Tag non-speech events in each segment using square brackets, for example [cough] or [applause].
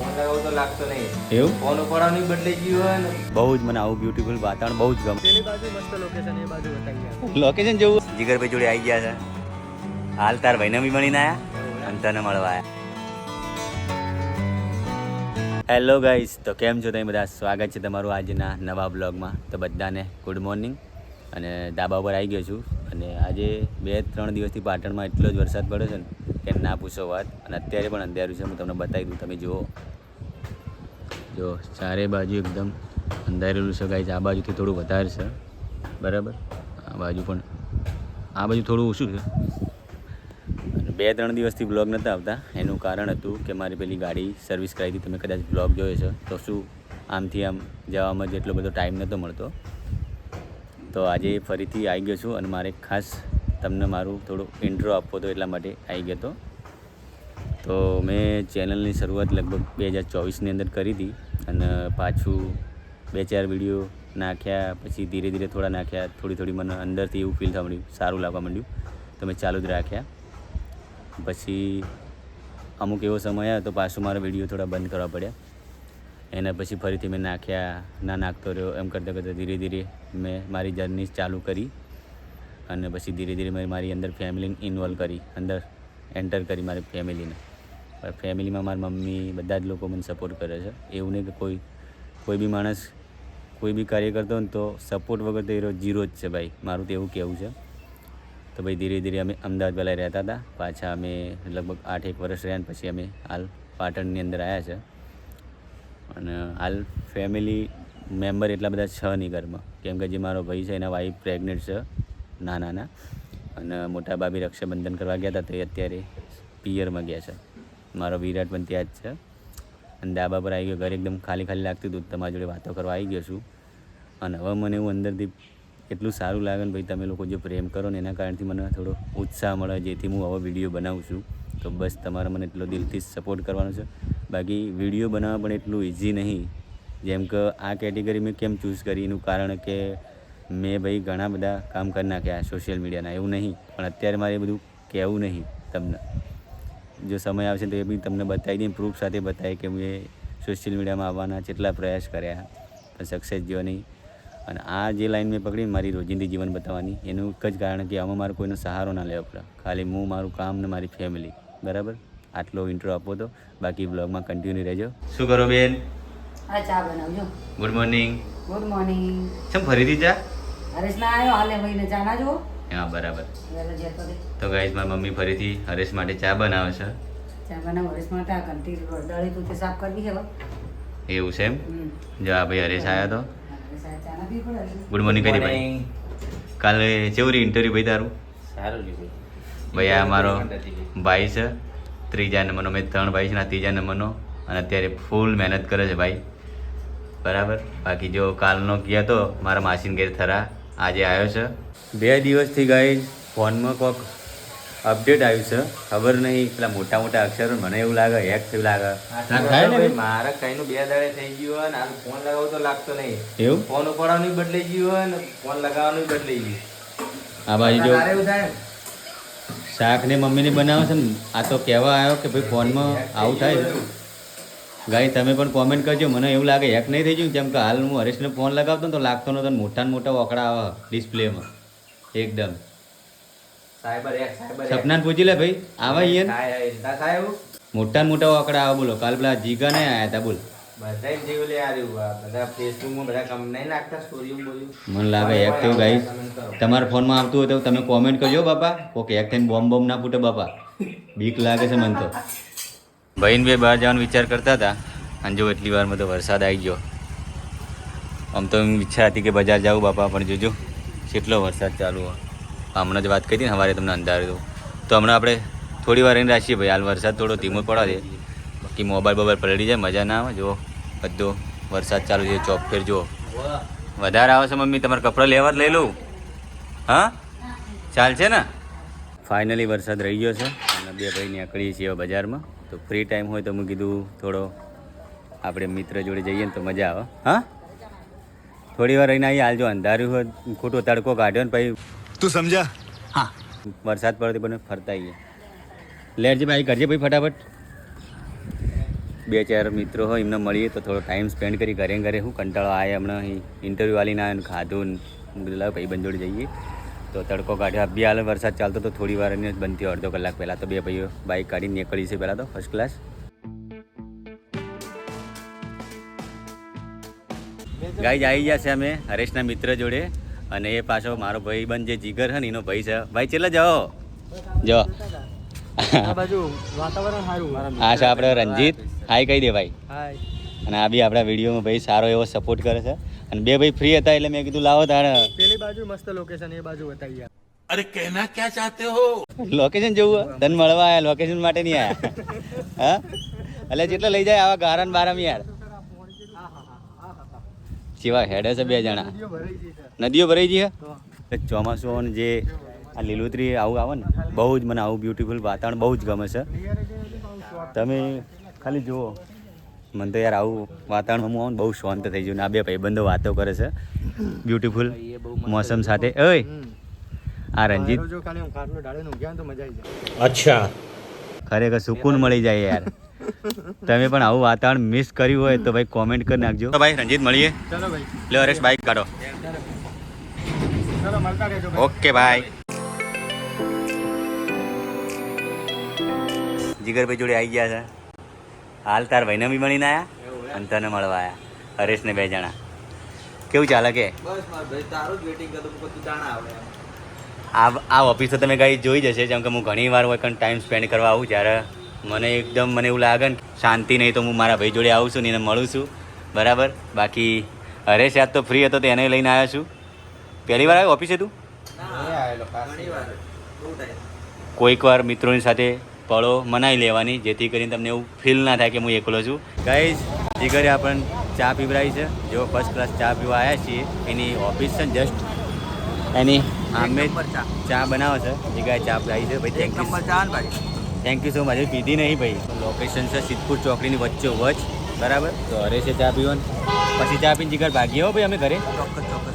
એવું? ફોન ઉપાડવાનું બદલાઈ ગયું બહુ જ મને આવું બ્યુટીફુલ વાતાવરણ બહુ જ ગમે. પેલી બાજુ મસ્ત લોકેશન એ બાજુ બતાવી લોકેશન જેવું? જીગરભાઈ જોડે આવી ગયા છે. હાલ તાર ભાઈને બી મળીને આયા અને તને મળવા આયા. હેલો ગાઈસ તો કેમ છો તમે બધા? સ્વાગત છે તમારું આજના નવા બ્લોગમાં તો બધાને ગુડ મોર્નિંગ અને ધાબા પર આવી ગયો છું. અને આજે બે ત્રણ દિવસથી પાટણમાં એટલો જ વરસાદ પડ્યો છે ને. કે ના પૂછો વાત? અને અત્યારે પણ અંધારું છે, હું તમને બતાવી દઉં, તમે જુઓ. જો, ચારે બાજુ એકદમ અંધારેલું છે ગાઈસ આ બાજુથી થોડું વધારે છે. બરાબર? આ બાજુ પણ, આ બાજુ થોડું ઓછું છે. બે ત્રણ દિવસથી બ્લોગ નહોતા આવતા. એનું કારણ હતું કે મારી પેલી ગાડી સર્વિસ કરાવી હતી. તમે કદાચ બ્લોગ જોયો છે તો શું? આમથી આમ જવામાં જેટલો બધો ટાઈમ નહોતો મળતો. તો આજે ફરીથી આવી ગયો છું અને મારે ખાસ તમને મારું થોડું ઇન્ટ્રો આપવો હતો એટલા માટે આવી ગયો હતો. તો મેં ચેનલની શરૂઆત લગભગ બે હજાર ચોવીસની અંદર કરી હતી અને પાછું બે ચાર વીડિયો નાખ્યા, પછી ધીરે ધીરે થોડા નાખ્યા, થોડી થોડી મને અંદરથી એવું ફીલ થવા માંડ્યું, સારું લાગવા માંડ્યું, તો મેં ચાલુ જ રાખ્યા. પછી અમુક એવો સમય આવ્યો તો પાછું મારા વીડિયો થોડા બંધ કરવા પડ્યા. એના પછી ફરીથી મેં નાખ્યા, ના નાખતો રહ્યો, એમ કરતાં કરતાં ધીરે ધીરે મેં મારી જર્ની ચાલુ કરી. અને પછી ધીરે ધીરે મેં મારી અંદર ફેમિલીને ઇન્વોલ્વ કરી, અંદર એન્ટર કરી મારી ફેમિલીને ફેમિલીમાં મારી મમ્મી બધા જ લોકો મને સપોર્ટ કરે છે. એવું નહીં કે કોઈ કોઈ બી માણસ કોઈ બી કાર્ય કરતો ને તો સપોર્ટ વગર તો એરો જીરો જ છે ભાઈ. મારું તો એવું કહેવું છે. તો ભાઈ ધીરે ધીરે અમે અમદાવાદ પહેલાં રહેતા હતા. પાછા અમે લગભગ આઠ એક વર્ષ રહ્યા પછી અમે હાલ પાટણની અંદર આવ્યા છે. અને હાલ ફેમિલી મેમ્બર એટલા બધા છ નહીં ઘરમાં. કેમ કે જે મારો ભાઈ છે એના વાઈફ પ્રેગ્નેન્ટ છે. નાના અને મોટા ભાભી રક્ષાબંધન કરવા ગયા હતા, તો અત્યારે પિયરમાં ગયા છે. મારો વિરાટ પણ ત્યાં જ છે. અને ડાબા પર આવી ગયો, ઘરે એકદમ ખાલી ખાલી લાગતું હતું તમારી જોડે વાતો કરવા આવી ગયો છું. અને હવે મને એવું અંદરથી એટલું સારું લાગે ને, ભાઈ, તમે લોકો જે પ્રેમ કરો ને, એના કારણથી મને થોડો ઉત્સાહ મળે, જેથી હું આવો વીડિયો બનાવું છું. તો બસ, તમારે મને એટલો દિલથી સપોર્ટ કરવાનો છે. બાકી વીડિયો બનાવવા પણ એટલું ઇઝી નહીં. જેમ કે આ કેટેગરી મેં કેમ ચૂઝ કરી? એનું કારણ કે મેં ભાઈ ઘણા બધા કામ કરી નાખ્યા સોશિયલ મીડિયાના એવું નહીં. પણ અત્યારે મારે બધું કહેવું નહીં તમને. જો સમય આવશે તો એ બી તમને બતાવી દઈએ પ્રૂફ સાથે બતાવી કે મેં સોશિયલ મીડિયામાં આવવાના કેટલા પ્રયાસ કર્યા પણ સક્સેસ ગયો નહીં. અને આ જે લાઈન મેં પકડી મારી રોજિંદી જીવન બતાવવાની એનું એક જ કારણ કે આમાં મારો કોઈનો સહારો ના લેવો પડે. ખાલી હું મારું કામ ને મારી ફેમિલી બરાબર? આટલો ઇન્ટ્રો આપો તો. બાકી બ્લોગમાં કન્ટિન્યુ રહેજો. શું કરો બેન? હા ચા બનાવજો. ગુડ મોર્નિંગ ગુડ મોર્નિંગ ચમ ફરીથી ચા હરેશ ના આવ્યો હાલે ભાઈને ચા ના જો હા બરાબર. તો ગાઈઝ મારી મમ્મી ફરીથી હરેશ માટે ચા બનાવે છે. ચા બનાવ હરેશ માટે આ કંટી દળી તું તે સાફ કરવી હવે. એવું છે એમ? જો આ ભાઈ હરેશ આવ્યો તો. ગુડ મોર્નિંગ કરી ભાઈ? કાલે કેવું રહ્યું ઇન્ટરવ્યૂ ભાઈ તારું? સારું રહ્યું ભાઈ. આ મારો ભાઈ. છે. ત્રીજા નંબરનો મેં ત્રણ ભાઈ છે ને આ ત્રીજા નંબરનો. અને અત્યારે ફૂલ મહેનત કરે છે ભાઈ. બરાબર. બાકી જો કાલનો ગયા તો મારા માસીન ઘેર થરા. આજે આવ્યો છે. બે દિવસથી ગઈ ફોનમાં કોક અપડેટ આવ્યું છે. ખબર નહીં પેલા મોટા મોટા અક્ષરો મને એવું લાગે હેક થયું લાગે મારા કઈનું બે દાડે થઈ ગયું હોય ને ફોન લગાવો તો લાગતો નહીં. એવું? ફોન ઉપાડવાનું બદલાઈ ગયું હોય ને ફોન લગાવવાનું બદલાઈ ગયું. આ બાજુ જો શાક ને? શાક ને મમ્મીને બનાવે છે ને આ તો કહેવા આવ્યો કે ભાઈ ફોનમાં આવું થાય છે. ગાઈ તમે પણ કોમેન્ટ કરજો. મને એવું લાગે હેક નહીં થઈ ગયું? કેમ કે હાલ હું હરેશને ફોન લગાવતો તો લાગતો નતો ને મોટા ને મોટા ઓકડા આવે ડિસ્પ્લેમાં. એકદમ. એક એક. સપનાને પૂછી લે ભાઈ. આવે અહીંયા મોટા મોટા ઓકડા આવે બોલો. કાલ પેલા જીગા ને આયા હતા બોલ. બધા જેવું લે બધા ફેસબુકમાં બધા કમ નહીં નાખતા સ્ટોરી મને લાગે હેક થયું ગાઈ. તમારા ફોનમાં આવતું હોય તો તમે કોમેન્ટ કરજો બાપા. ઓકે હેક થઈને બોમ્બ બોમ્બ ના ફૂટે બાપા. બીક લાગે છે મને તો. ભાઈને બે બહાર જવાનો વિચાર કરતા હતા. અને જો એટલી વારમાં તો વરસાદ આવી ગયો. આમ તો એમ ઈચ્છા હતી કે બજાર જાવું બાપા, પણ જોજો, કેટલો વરસાદ ચાલુ હોય. હમણાં જ વાત કરી ને સવારે તમને અંધારે તો તો હમણાં આપણે થોડી વાર રહીને રાખીએ ભાઈ. હાલ વરસાદ થોડો ધીમો પડવા દે. બાકી મોબાઈલ બોબાઈલ પલળી જાય, મજા ના આવે. જો બધો વરસાદ ચાલુ છે ચોપ ફેર જુઓ. વધારે આવે છે મમ્મી, તમારે કપડાં લેવા જ લઈ લઉં. હા? ચાલશે ને? ફાઇનલી વરસાદ રહી ગયો છે અને બે ભાઈ નીકળીએ છીએ બજારમાં. તો ફ્રી ટાઈમ હોય તો મેં કીધું થોડો આપણે મિત્ર જોડે જઈએ ને તો મજા આવે. હા? થોડી વાર રહીને આવી હાલજો અંધાર્યું હોય ખોટો તડકો કાઢ્યો ને પછી તું સમજા? હા. વરસાદ પડતી પણ ફરતા આવીએ. લેરજી ભાઈ કરજે ભાઈ ફટાફટ. બે ચાર મિત્રો હોય એમને મળીએ તો થોડો ટાઈમ સ્પેન્ડ કરી ઘરે ઘરે. હું કંટાળો આવે હમણાં ઇન્ટરવ્યૂ વાલીને આવ્યો ખાધું ને હું લાવ ભાઈ બંધ જોડે જઈએ. તો તડકો કાઢ્યો. બી હાલ વરસાદ ચાલતો તો થોડી વાર જ બનતી અડધો કલાક પહેલાં. તો બે ભાઈઓ બાઇક કાઢીને નીકળી છે પહેલાં તો ફર્સ્ટ ક્લાસ ગાઈ આવી ગયા છે અમે હરેશના મિત્ર જોડે. અને એ પાછો મારો ભાઈ બંધ જે જીગર છે ને એનો ભાઈ છે. ભાઈ ચેલા જાઓ? જો. આ છે આપણે રંજીત હાય કહી દે ભાઈ. અને આ બી આપણા વિડીયોમાં ભાઈ સારો એવો સપોર્ટ કરે છે. અને બે ભાઈ ફ્રી હતા એટલે મેં કીધું લાવો તારે. પેલી બાજુ મસ્ત લોકેશન એ બાજુ બતાવી અરે કહેના ક્યાં ચાહતે હો? લોકેશન જેવું તન મળવા આયા લોકેશન માટે નહીં આયા. [laughs] હા? એટલે જેટલા લઈ જાય આવા ગારણ બારામ યાર. જેવા હેડે છે બે જણા. નદીઓ ભરાઈ ગઈ હે? ચોમાસું જે આ લીલોતરી આવું આવે ને બહુ જ મને આવું બ્યુટીફુલ વાતાવરણ બહુ જ ગમે છે. તમે ખાલી જુઓ. મને તો યાર આવું વાતાવરણ હું આવું બહુ શાંત થઈ ગયું ને આ બે ભાઈબંધો વાતો કરે છે. બ્યુટીફુલ મોસમ સાથે. ઓય! આ રંજીત જાય. ખરેખર સુકૂન મળી જાય યાર. તમે પણ આવું વાતાવરણ મિસ કર્યું હોય તો ભાઈ કોમેન્ટ કરી નાખજો. તો ભાઈ રંજીત મળીએ. ચલો ભાઈ. લે હરેશ બાઈક કાઢો. ચલો મળતા રહેજો ભાઈ. ઓકે બાય જીગરભાઈ જોડે આવી ગયા છે. હાલ તાર ભાઈને બી મળીને આયા અને તને મળવા આયા. હરેશને બે જણા. કેવું ચાલે કે. આ આ ઓફિસ તો તમે કઈ જોઈ જશે જેમ કે હું ઘણી વાર હોય પણ ટાઈમ સ્પેન્ડ કરવા આવું જ્યારે મને એકદમ મને એવું લાગે ને શાંતિ નહીં તો હું મારા ભાઈ જોડે આવું છું ને એને મળું છું. બરાબર? બાકી હરેશ યાદ તો ફ્રી હતો તો એને લઈને આવ્યો છું. પહેલી વાર આવ્યો ઓફિસે તું? કોઈક વાર મિત્રોની સાથે પળો મનાઈ લેવાની જેથી કરીને તમને એવું ફીલ ના થાય કે હું એકલો છું. ગાઈઝ જીગરે આપણને ચા પીવડાવી છે. જો ફર્સ્ટ ક્લાસ ચા પીવા આવ્યા છીએ. એની ઓફિસ છે જસ્ટ એની આમે ચા. ચા બનાવે છે. જીગાએ ચા પીવડાવી છે. ભાઈ એક થેન્ક નંબર ભાઈ. થેન્ક યુ સો મચ પીધી નહીં ભાઈ. લોકેશન છે સિદ્ધપુર ચોકડીની વચ્ચે વચ બરાબર? તો હરેશે ચા પીવાનું. પછી ચા પીને જીગર ભાગીએ હો ભાઈ અમે ઘરે. ચોક્કસ ચોક્કસ.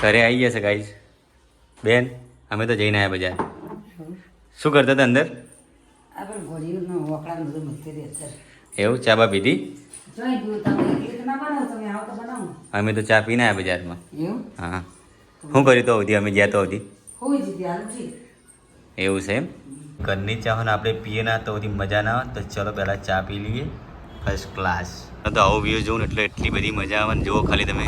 ઘરે આવી ગયા છે ગાઈઝ બેન અમે તો જઈને આવ્યા બજાર. શું કરતા હતા અંદર? એવું? ચા બા પીધી? અમે તો ચા પીને આવ્યા બજારમાં. હા. શું કર્યું તો અવધી અમે ગયા તો અવધી એવું છે એમ? ઘરની ચા ને આપણે પીએ ના તો બધી મજા ના આવે. તો ચલો પહેલાં ચા પી લઈએ. ફર્સ્ટ ક્લાસ તો આવો વ્યૂ જોઉં ને એટલે એટલી બધી મજા આવે ને. જુઓ ખાલી તમે.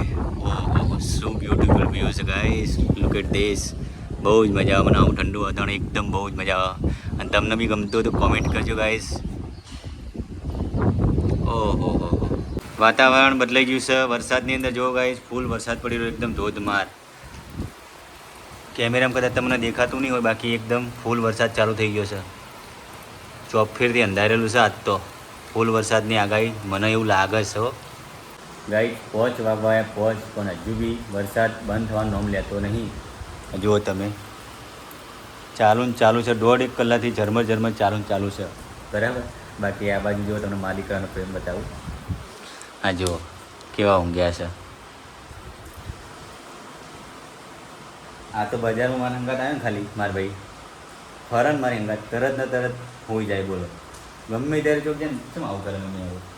ઓહો. શું બ્યુટીફુલ વ્યૂ છે ગાઈસ લુક એટ ધીસ બહુ જ મજા આવે, મને આવું ઠંડુ વાતાવરણ, એકદમ બહુ જ મજા આવે. અને તમને બી ગમતું તો કોમેન્ટ કરજો ગાઈસ ઓહો, હો વાતાવરણ બદલાઈ ગયું છે. વરસાદની અંદર જો ગાઈસ ફૂલ વરસાદ પડી રહ્યો, એકદમ ધોધમાર. કેમેરામાં કદાચ તમને દેખાતું નહીં હોય, બાકી એકદમ ફૂલ વરસાદ ચાલુ થઈ ગયો છે. ચોફેરથી અંધારેલું છે આજ તો. ફૂલ વરસાદની આગાહી. મને એવું લાગે છે હો. ગાઈ પોચ વાગવાયા પોચ પણ હજુ બી વરસાદ બંધ થવાનો નામ લેતો નહીં. જુઓ તમે. ચાલુ ને ચાલુ છે દોઢ એક કલાકથી ઝરમર ઝરમર ચાલુ ને ચાલુ છે. બરાબર? બાકી આ બાજુ જો તમને માલિકાનો પ્રેમ બતાવું. આ જુઓ. કેવા ઊંઘ્યા છે. આ તો બજારમાં મારા અંગાત આવ્યો ને ખાલી મારા ભાઈ. ફરન મારી અંગાત તરત ને તરત હોઈ જાય બોલો. ગમે ત્યારે ચોક જાય ને શું આવું કરે મમ્મી આવું હા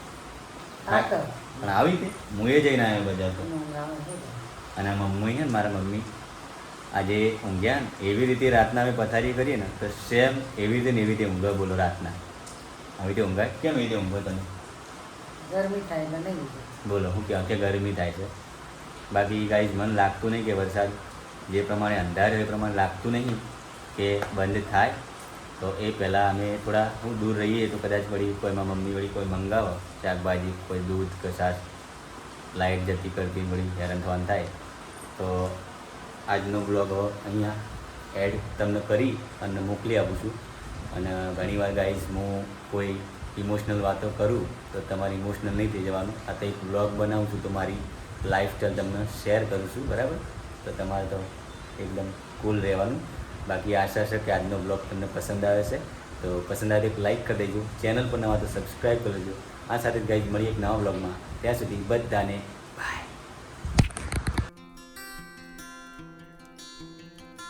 પણ આવી તે હું એ જઈને આવ્યો બજાર તો અને આ મમ્મી છે ને મારા મમ્મી આજે ઊંઘ્યા ને એવી રીતે રાતના અમે પથારી કરીએ ને તો સેમ એવી રીતે ને એવી રીતે ઊંઘો બોલો રાતના. આવી રીતે ઊંઘાય? કેમ એવી રીતે ઊંઘો તમે? ગરમી થાય એટલે નહીં બોલો હું કહેવાય કે ગરમી થાય છે. બાકી ગાઈઝ મને લાગતું નહીં કે વરસાદ જે પ્રમાણે અંધાર એ પ્રમાણે લાગતું નહીં કે બંધ થાય. તો એ પહેલાં અમે થોડા હું દૂર રહીએ તો કદાચ વળી કોઈમાં મમ્મી વળી કોઈ મંગાવો, શાકભાજી, કોઈ દૂધ કે છાશ લાઇટ જતી કરતી વળી હેરાન થવાનું થાય. તો આજનો બ્લોગ અહીંયા એડ તમને કરી અને મોકલી આપું છું. અને ઘણીવાર ગાઈઝ હું કોઈ ઇમોશનલ વાતો કરું તો તમારે ઇમોશનલ નહીં થઈ જવાનું. આ તો એક બ્લોગ બનાવું છું તો મારી લાઈફસ્ટાઈલ તમને શેર કરું છું, બરાબર? તો તમારે તો એકદમ કુલ રહેવાનું. બાકી આશા છે કે આજનો બ્લોગ તમને પસંદ આવે છે. તો પસંદ આવે તો લાઈક કરી દેજો. ચેનલ પર નવા તો સબસ્ક્રાઈબ કરી દેજો આ સાથે ગાઈઝ મળીએ એક નવા બ્લોગમાં ત્યાં સુધી બધાને